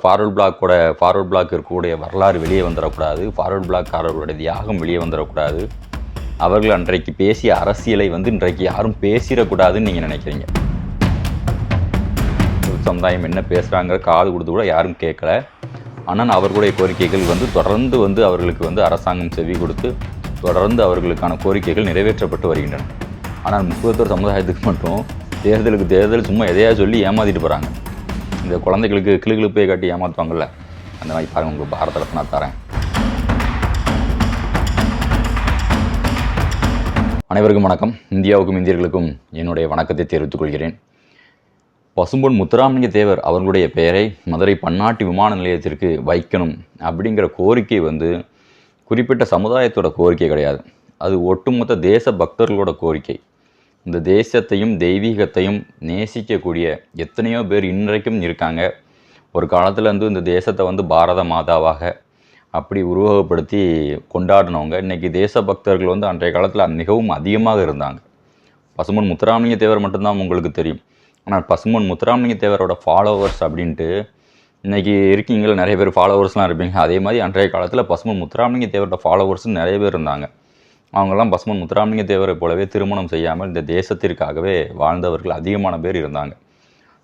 Forward பிளாக்கோட forward black இருக்கக்கூடிய வரலாறு வெளியே வந்துடக்கூடாது ஃபார்வர்ட் பிளாக்காரர்களுடைய தியாகம் வெளியே வந்துடக்கூடாது அவர்கள் அன்றைக்கு பேசிய அரசியலை வந்து இன்றைக்கு யாரும் பேசிடக்கூடாதுன்னு நீங்கள் நினைக்கிறீங்க. சமுதாயம் என்ன பேசுகிறாங்க காது கொடுத்து கூட யாரும் கேட்கல. ஆனால் அவர்களுடைய கோரிக்கைகள் வந்து தொடர்ந்து வந்து அவர்களுக்கு வந்து அரசாங்கம் செவி கொடுத்து தொடர்ந்து அவர்களுக்கான கோரிக்கைகள் நிறைவேற்றப்பட்டு வருகின்றன. ஆனால் முக்கியத்துவ சமுதாயத்துக்கு மட்டும் தேர்தலுக்கு தேர்தல் சும்மா எதையா சொல்லி ஏமாத்திட்டு போகிறாங்க இந்த குழந்தைகளுக்கு கிளு கிளுப்பே காட்டி ஏமாற்றுவாங்கல்ல அந்த மாதிரி பாருங்கள் உங்களுக்கு பாரத ரத்னா தரேன். அனைவருக்கும் வணக்கம். இந்தியாவுக்கும் இந்தியர்களுக்கும் என்னுடைய வணக்கத்தை தெரிவித்துக் கொள்கிறேன். பசும்பொன் முத்துராமலிங்க தேவர் அவர்களுடைய பெயரை மதுரை பன்னாட்டு விமான நிலையத்திற்கு வைக்கணும் அப்படிங்கிற கோரிக்கை வந்து குறிப்பிட்ட சமுதாயத்தோட கோரிக்கை கிடையாது. அது ஒட்டுமொத்த தேச பக்தர்களோட கோரிக்கை. இந்த தேசத்தையும் தெய்வீகத்தையும் நேசிக்கக்கூடிய எத்தனையோ பேர் இன்றைக்கும் இருக்காங்க. ஒரு காலத்தில் வந்து இந்த தேசத்தை வந்து பாரத மாதாவாக அப்படி உருவகப்படுத்தி கொண்டாடினவங்க. இன்றைக்கி தேச பக்தர்கள் வந்து அன்றைய காலத்தில் மிகவும் அதிகமாக இருந்தாங்க. பசுமன் முத்துராமலிங்க தேவர் மட்டும்தான் உங்களுக்கு தெரியும். ஆனால் பசுமன் முத்துராமலிங்க தேவரோட ஃபாலோவர்ஸ் அப்படின்ட்டு இன்றைக்கி இருக்கீங்களா? நிறைய பேர் ஃபாலோவர்ஸ்லாம் இருப்பீங்க. அதே மாதிரி அன்றைய காலத்தில் பசுமன் முத்துராமலிங்க தேவரோட ஃபாலோவர்ஸும் நிறைய பேர் இருந்தாங்க. அவங்கெல்லாம் பஸ்மன் முத்துராமலிங்க தேவரை போலவே திருமணம் செய்யாமல் இந்த தேசத்திற்காகவே வாழ்ந்தவர்கள் அதிகமான பேர் இருந்தாங்க.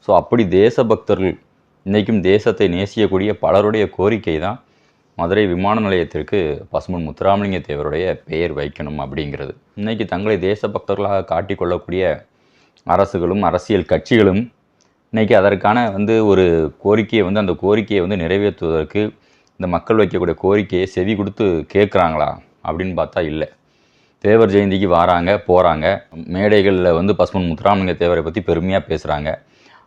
ஸோ அப்படி தேசபக்தர்கள் இன்றைக்கும் தேசத்தை நேசியக்கூடிய பலருடைய கோரிக்கை தான் மதுரை விமான நிலையத்திற்கு பசுமன் முத்துராமலிங்க தேவருடைய பெயர் வைக்கணும் அப்படிங்கிறது. இன்றைக்கி தங்களை தேசபக்தர்களாக காட்டிக்கொள்ளக்கூடிய அரசுகளும் அரசியல் கட்சிகளும் இன்றைக்கி அதற்கான வந்து ஒரு கோரிக்கையை வந்து அந்த கோரிக்கையை வந்து நிறைவேற்றுவதற்கு இந்த மக்கள் வைக்கக்கூடிய கோரிக்கையை செவி கொடுத்து கேட்குறாங்களா அப்படின்னு பார்த்தா இல்லை. தேவர் ஜெயந்திக்கு வராங்க போகிறாங்க மேடைகளில் வந்து பசுமன் முத்துராமலிங்க தேவரை பற்றி பெருமையாக பேசுகிறாங்க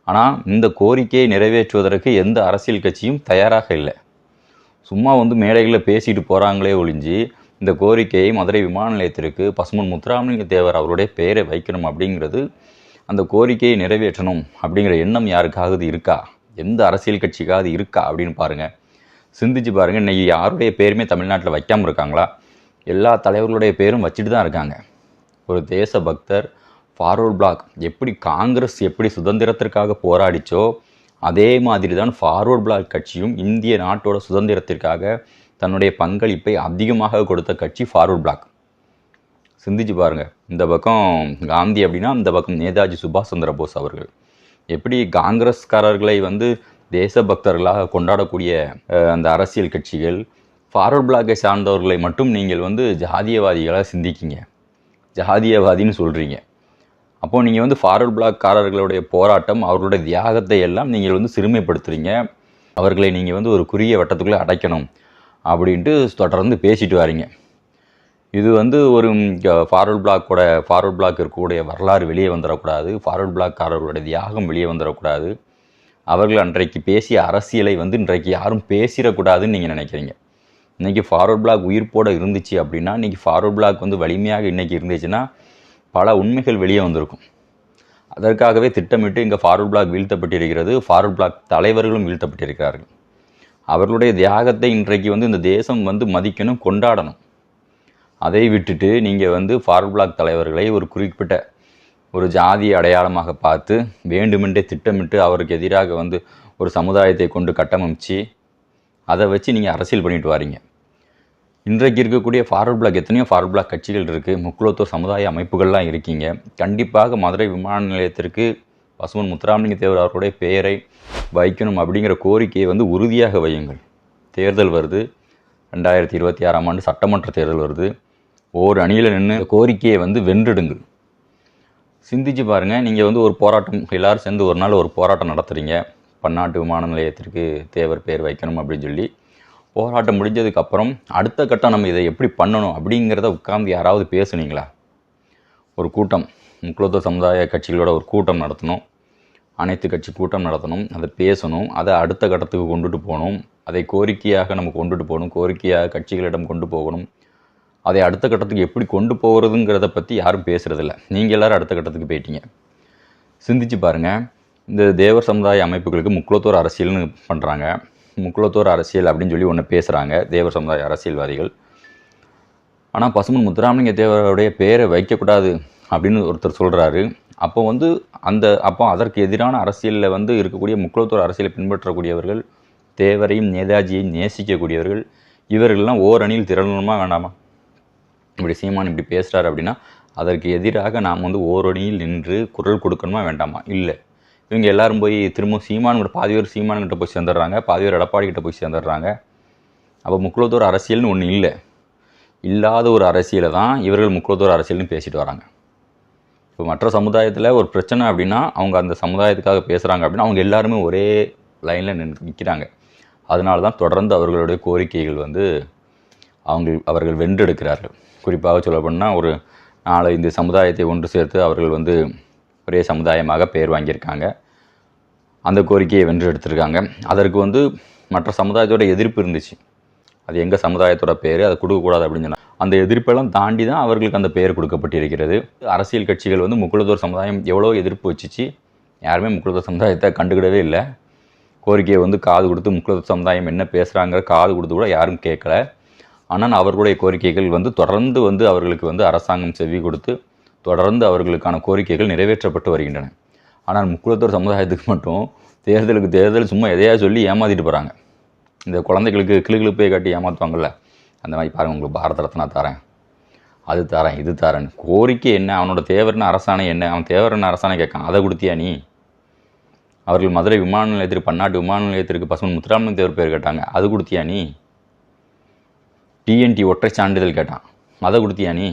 ஆனால் இந்த கோரிக்கையை நிறைவேற்றுவதற்கு எந்த அரசியல் கட்சியும் தயாராக இல்லை. சும்மா வந்து மேடைகளில் பேசிட்டு போகிறாங்களே ஒழிஞ்சு இந்த கோரிக்கையை மதுரை விமான நிலையத்திற்கு பசுமன் முத்துராமலிங்க தேவர் அவருடைய பெயரை வைக்கணும் அப்படிங்கிறது அந்த கோரிக்கையை நிறைவேற்றணும் அப்படிங்கிற எண்ணம் யாருக்காவது இருக்கா? எந்த அரசியல் கட்சிக்காவது இருக்கா அப்படின்னு பாருங்கள் சிந்திச்சு பாருங்கள் இன்றைக்கி யாருடைய பேருமே தமிழ்நாட்டில் வைக்காமல் இருக்காங்களா? எல்லா தலைவர்களுடைய பேரும் வச்சுட்டு தான் இருக்காங்க. ஒரு தேச பக்தர் ஃபார்வர்ட் பிளாக் எப்படி காங்கிரஸ் எப்படி சுதந்திரத்திற்காக போராடிச்சோ அதே மாதிரி தான் ஃபார்வர்ட் பிளாக் கட்சியும் இந்திய நாட்டோட சுதந்திரத்திற்காக தன்னுடைய பங்களிப்பை அதிகமாக கொடுத்த கட்சி ஃபார்வர்ட் பிளாக். சிந்திச்சு பாருங்கள் இந்த பக்கம் காந்தி அப்படின்னா இந்த பக்கம் நேதாஜி சுபாஷ் சந்திர போஸ் அவர்கள். எப்படி காங்கிரஸ்காரர்களை வந்து தேசபக்தர்களாக கொண்டாடக்கூடிய அந்த அரசியல் கட்சிகள் ஃபார்வர்ட் பிளாக்கை சார்ந்தவர்களை மட்டும் நீங்கள் வந்து ஜாதியவாதிகளாக சிந்திக்கிங்க. ஜாதியவாதின்னு சொல்கிறீங்க அப்போது நீங்கள் வந்து ஃபார்வர்ட் பிளாக்காரர்களுடைய போராட்டம் அவர்களுடைய தியாகத்தை எல்லாம் நீங்கள் வந்து சிறுமைப்படுத்துகிறீங்க அவர்களை நீங்கள் வந்து ஒரு குறுகிய வட்டத்துக்குள்ளே அடைக்கணும் அப்படின்ட்டு தொடர்ந்து பேசிட்டு வரீங்க. இது வந்து ஒரு ஃபார்வர்ட் பிளாக்கோட ஃபார்வர்ட் பிளாக் இருக்கக்கூடிய வரலாறு வெளியே வந்துடக்கூடாது ஃபார்வர்ட் பிளாக்காரர்களுடைய தியாகம் வெளியே வந்துடக்கூடாது அவர்கள் அன்றைக்கு பேசிய அரசியலை வந்து இன்றைக்கு யாரும் பேசிடக்கூடாதுன்னு நீங்கள் நினைக்கிறீங்க. இன்றைக்கி ஃபார்வர்ட் பிளாக் உயிர்ப்போடு இருந்துச்சு அப்படின்னா இன்றைக்கி ஃபார்வர்ட் பிளாக் வந்து வலிமையாக இன்றைக்கி இருந்துச்சுன்னா பல உண்மைகள் வெளியே வந்திருக்கும். அதற்காகவே திட்டமிட்டு இங்கே ஃபார்வர்ட் பிளாக் வீழ்த்தப்பட்டிருக்கிறது. ஃபார்வர்ட் பிளாக் தலைவர்களும் வீழ்த்தப்பட்டிருக்கிறார்கள். அவர்களுடைய தியாகத்தை இன்றைக்கு வந்து இந்த தேசம் வந்து மதிக்கணும் கொண்டாடணும். அதை விட்டுட்டு நீங்கள் வந்து ஃபார்வர்ட் பிளாக் தலைவர்களை ஒரு குறிப்பிட்ட ஒரு ஜாதி அடையாளமாக பார்த்து வேண்டுமென்றே திட்டமிட்டு அவருக்கு எதிராக வந்து ஒரு சமுதாயத்தை கொண்டு கட்டமைச்சு அதை வச்சு நீங்கள் அரசியல் பண்ணிட்டு வரீங்க. இன்றைக்கு இருக்கக்கூடிய ஃபார்வர்ட் பிளாக் எத்தனையோ ஃபார்வர்ட் பிளாக் கட்சிகள் இருக்குது முக்குலத்துவ சமுதாய அமைப்புகள்லாம் இருக்கீங்க. கண்டிப்பாக மதுரை விமான நிலையத்திற்கு பசுமன் முத்துராமலிங்க தேவர் அவர்களுடைய பெயரை வைக்கணும் அப்படிங்கிற கோரிக்கையை வந்து உறுதியாக வையுங்கள். தேர்தல் வருது. ரெண்டாயிரத்தி இருபத்தி ஆறாம் ஆண்டு சட்டமன்ற தேர்தல் வருது. ஒவ்வொரு அணியில் நின்று கோரிக்கையை வந்து வென்றிடுங்கள். சிந்திச்சு பாருங்கள் நீங்கள் வந்து ஒரு போராட்டம் எல்லோரும் சேர்ந்து ஒரு நாள் ஒரு போராட்டம் நடத்துகிறீங்க பன்னாட்டு விமான நிலையத்திற்கு தேவர் பெயர் வைக்கணும் அப்படின்னு சொல்லி போராட்டம் முடிஞ்சதுக்கப்புறம் அடுத்த கட்டம் நம்ம இதை எப்படி பண்ணணும் அப்படிங்கிறத உட்காந்து யாராவது பேசுனீங்களா? ஒரு கூட்டம். முக்குலத்துவ சமுதாய கட்சிகளோட ஒரு கூட்டம் நடத்தணும். அனைத்து கட்சி கூட்டம் நடத்தணும். அதை பேசணும். அதை அடுத்த கட்டத்துக்கு கொண்டுட்டு போகணும். அதை கோரிக்கையாக நம்ம கொண்டுட்டு போகணும். கோரிக்கையாக கட்சிகளிடம் கொண்டு போகணும். அதை அடுத்த கட்டத்துக்கு எப்படி கொண்டு போகிறதுங்கிறத பற்றி யாரும் பேசுகிறதில்ல நீங்கள் எல்லோரும் அடுத்த கட்டத்துக்கு போயிட்டீங்க. சிந்திச்சு பாருங்கள் இந்த தேவர் சமுதாய அமைப்புகளுக்கு முக்குலத்தோர் அரசியல்னு பண்ணுறாங்க முக்குலத்தோர் அரசியல் அப்படின்னு சொல்லி ஒன்று பேசுகிறாங்க தேவர் சமுதாய அரசியல்வாதிகள். ஆனால் பசுமன் முத்துராமலிங்க தேவருடைய பேரை வைக்கக்கூடாது அப்படின்னு ஒருத்தர் சொல்கிறாரு அப்போ வந்து அந்த அப்போ அதற்கு எதிரான அரசியலில் வந்து இருக்கக்கூடிய முக்குலத்தோர் அரசியலை பின்பற்றக்கூடியவர்கள் தேவரையும் நேதாஜியையும் நேசிக்கக்கூடியவர்கள் இவர்கள்லாம் ஓரணியில் திரளணுமா வேண்டாமா? இப்படி சீமான் இப்படி பேசுகிறார் அப்படின்னா அதற்கு எதிராக நாம் வந்து ஓரணியில் நின்று குரல் கொடுக்கணுமா வேண்டாமா? இல்லை. இவங்க எல்லாரும் போய் திரும்பவும் சீமான் கூட பாதி பேர் சீமான்கிட்ட போய் சேர்ந்துடுறாங்க. பாதி பேர் எடப்பாடி கிட்ட போய் சேர்ந்துடுறாங்க. அப்போ முக்குலத்தோர் அரசியல்னு ஒன்று இல்லை. இல்லாத ஒரு அரசியலை தான் இவர்கள் முக்குலத்தோர் அரசியல்னு பேசிட்டு வராங்க. இப்போ மற்ற சமுதாயத்தில் ஒரு பிரச்சனை அப்படின்னா அவங்க அந்த சமுதாயத்துக்காக பேசுகிறாங்க அப்படின்னா அவங்க எல்லாருமே ஒரே லைனில் நின்று நிற்கிறாங்க அதனால தான் தொடர்ந்து அவர்களுடைய கோரிக்கைகள் வந்து அவங்க அவர்கள் வென்றெடுக்கிறார்கள். குறிப்பாக சொல்லப்போனால் ஒரு நாலு இந்த சமுதாயத்தை ஒன்று சேர்த்து அவர்கள் வந்து ஒரே சமுதாயமாக பெயர் வாங்கியிருக்காங்க. அந்த கோரிக்கையை வென்று எடுத்திருக்காங்க. அதற்கு வந்து மற்ற சமுதாயத்தோட எதிர்ப்பு இருந்துச்சு. அது எங்கள் சமுதாயத்தோட பேர் அதை கொடுக்கக்கூடாது அப்படின்னு சொன்னாங்க. அந்த எதிர்ப்பெல்லாம் தாண்டி தான் அவர்களுக்கு அந்த பெயர் கொடுக்கப்பட்டிருக்கிறது. அரசியல் கட்சிகள் வந்து முக்குலத்தோர் சமுதாயம் எவ்வளோ எதிர்ப்பு வச்சுச்சு யாருமே முக்குலத்தோர் சமுதாயத்தை கண்டுக்கிடவே இல்லை. கோரிக்கையை வந்து காது கொடுத்து முக்குலத்தோர் சமுதாயம் என்ன பேசுகிறாங்கிற காது கொடுத்து கூட யாரும் கேட்கல. ஆனால் அவர்களுடைய கோரிக்கைகள் வந்து தொடர்ந்து வந்து அவர்களுக்கு வந்து அரசாங்கம் செவி கொடுத்து தொடர்ந்து அவர்களுக்கான கோரிக்கைகள் நிறைவேற்றப்பட்டு வருகின்றன. ஆனால் முக்குலத்தோர் சமுதாயத்துக்கு மட்டும் தேர்தலுக்கு தேர்தல் சும்மா எதையா சொல்லி ஏமாத்திட்டு போகிறாங்க இந்த குழந்தைகளுக்கு கிளுகிழுப்பை காட்டி ஏமாற்றுவாங்கல்ல அந்த மாதிரி பாருங்கள் உங்களுக்கு பாரத ரத்னா தரேன் அது தரேன் இது தரேன். கோரிக்கை என்ன? அவனோட தேவரின் அரசாணை என்ன? அவன் தேவரின் அரசாணை கேட்கான் அதை கொடுத்தியா நீ? அவர்கள் மதுரை விமான நிலையத்திற்கு பன்னாட்டு விமான நிலையத்திற்கு பசுமன் முத்துராமன் தேவர் பேர் கேட்டாங்க அது கொடுத்தியா நீ? டிஎன்டி ஒற்றை சான்றிதழ் கேட்டான் அதை கொடுத்தியா நீ?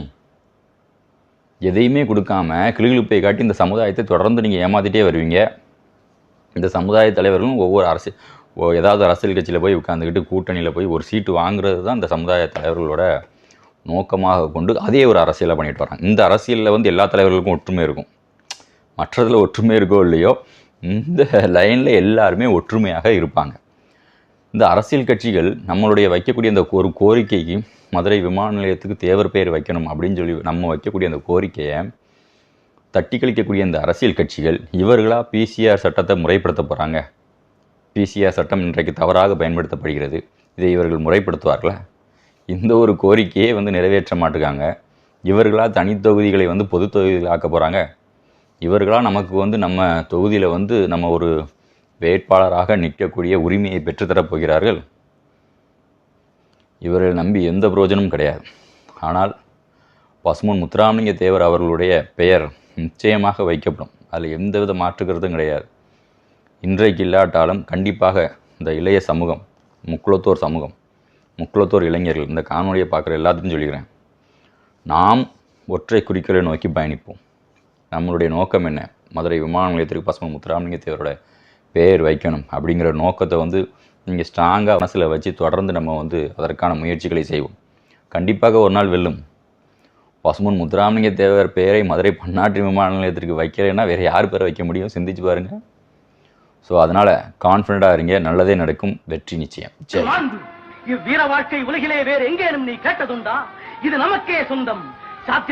எதையுமே கொடுக்காம கிளுகிழுப்பை காட்டி இந்த சமுதாயத்தை தொடர்ந்து நீங்கள் ஏமாத்திட்டே வருவீங்க. இந்த சமுதாய தலைவர்களும் ஒவ்வொரு அரசு ஏதாவது அரசியல் கட்சியில் போய் உட்காந்துக்கிட்டு கூட்டணியில் போய் ஒரு சீட்டு வாங்குறது தான் இந்த சமுதாய தலைவர்களோட நோக்கமாக கொண்டு அதே ஒரு அரசியலை பண்ணிட்டு வராங்க இந்த அரசியலில் வந்து எல்லா தலைவர்களுக்கும் ஒற்றுமை இருக்கும். மற்றதில் ஒற்றுமை இருக்கோ இல்லையோ இந்த லைனில் எல்லாருமே ஒற்றுமையாக இருப்பாங்க. இந்த அரசியல் கட்சிகள் நம்மளுடைய வைக்கக்கூடிய அந்த ஒரு கோரிக்கைக்கு மதுரை விமான நிலையத்துக்கு தேவர் பெயர் வைக்கணும் அப்படின்னு சொல்லி நம்ம வைக்கக்கூடிய அந்த கோரிக்கையை தட்டி கழிக்கக்கூடிய இந்த அரசியல் கட்சிகள் இவர்களாக பிசிஆர் சட்டத்தை முறைப்படுத்த போகிறாங்க பிசிஆர் சட்டம் இன்றைக்கு தவறாக பயன்படுத்தப்படுகிறது. இதை இவர்கள் முறைப்படுத்துவார்களா? இந்த ஒரு கோரிக்கையே வந்து நிறைவேற்ற மாட்டுக்காங்க. இவர்களாக தனி தொகுதிகளை வந்து பொது தொகுதிகள் ஆக்க போகிறாங்க இவர்களாக நமக்கு வந்து நம்ம தொகுதியில் வந்து நம்ம ஒரு வேட்பாளராக நிற்கக்கூடிய உரிமையை பெற்றுத்தரப் போகிறார்கள்? இவர்கள் நம்பி எந்த பிரயோஜனமும் கிடையாது. ஆனால் பசுமன் முத்துராமலிங்க தேவர் அவர்களுடைய பெயர் நிச்சயமாக வைக்கப்படும். அதில் எந்தவித மாற்றுக்கிறதும் கிடையாது. இன்றைக்கு இல்லாட்டாலும் கண்டிப்பாக இந்த இளைய சமூகம் முக்குளத்தோர் சமூகம் முக்குளத்தோர் இளைஞர்கள் இந்த காணொலியை பார்க்குற எல்லாத்துக்கும் சொல்லிக்கிறேன். நாம் ஒற்றை குறிக்கோளை நோக்கி பயணிப்போம். நம்மளுடைய நோக்கம் என்ன? மதுரை விமான நிலையத்திற்கு பசுமன் முத்துராமலிங்க தேவரோட பெயர் வைக்கணும் அப்படிங்கிற நோக்கத்தை வந்து நீங்கள் ஸ்ட்ராங்காக மனசில் வச்சு தொடர்ந்து நம்ம வந்து அதற்கான முயற்சிகளை செய்வோம். கண்டிப்பாக ஒரு நாள் வெல்லும். பசுமன் முத்துராமலிங்க தேவர் பெயரை மதுரை பன்னாட்டு விமான நிலையத்திற்கு வைக்கிறேன்னா வேறு யார் பேரை வைக்க முடியும்? சிந்திச்சு பாருங்கள் ஸோ அதனால் கான்ஃபிடண்ட்டாக இருங்க. நல்லதே நடக்கும். வெற்றி நிச்சயம். சரி. இவ்வீர வாழ்க்கை உலகிலே வேறு எங்கேனும் நீ கேட்டதுண்டா? இது நமக்கே சொந்தம். சாத்திய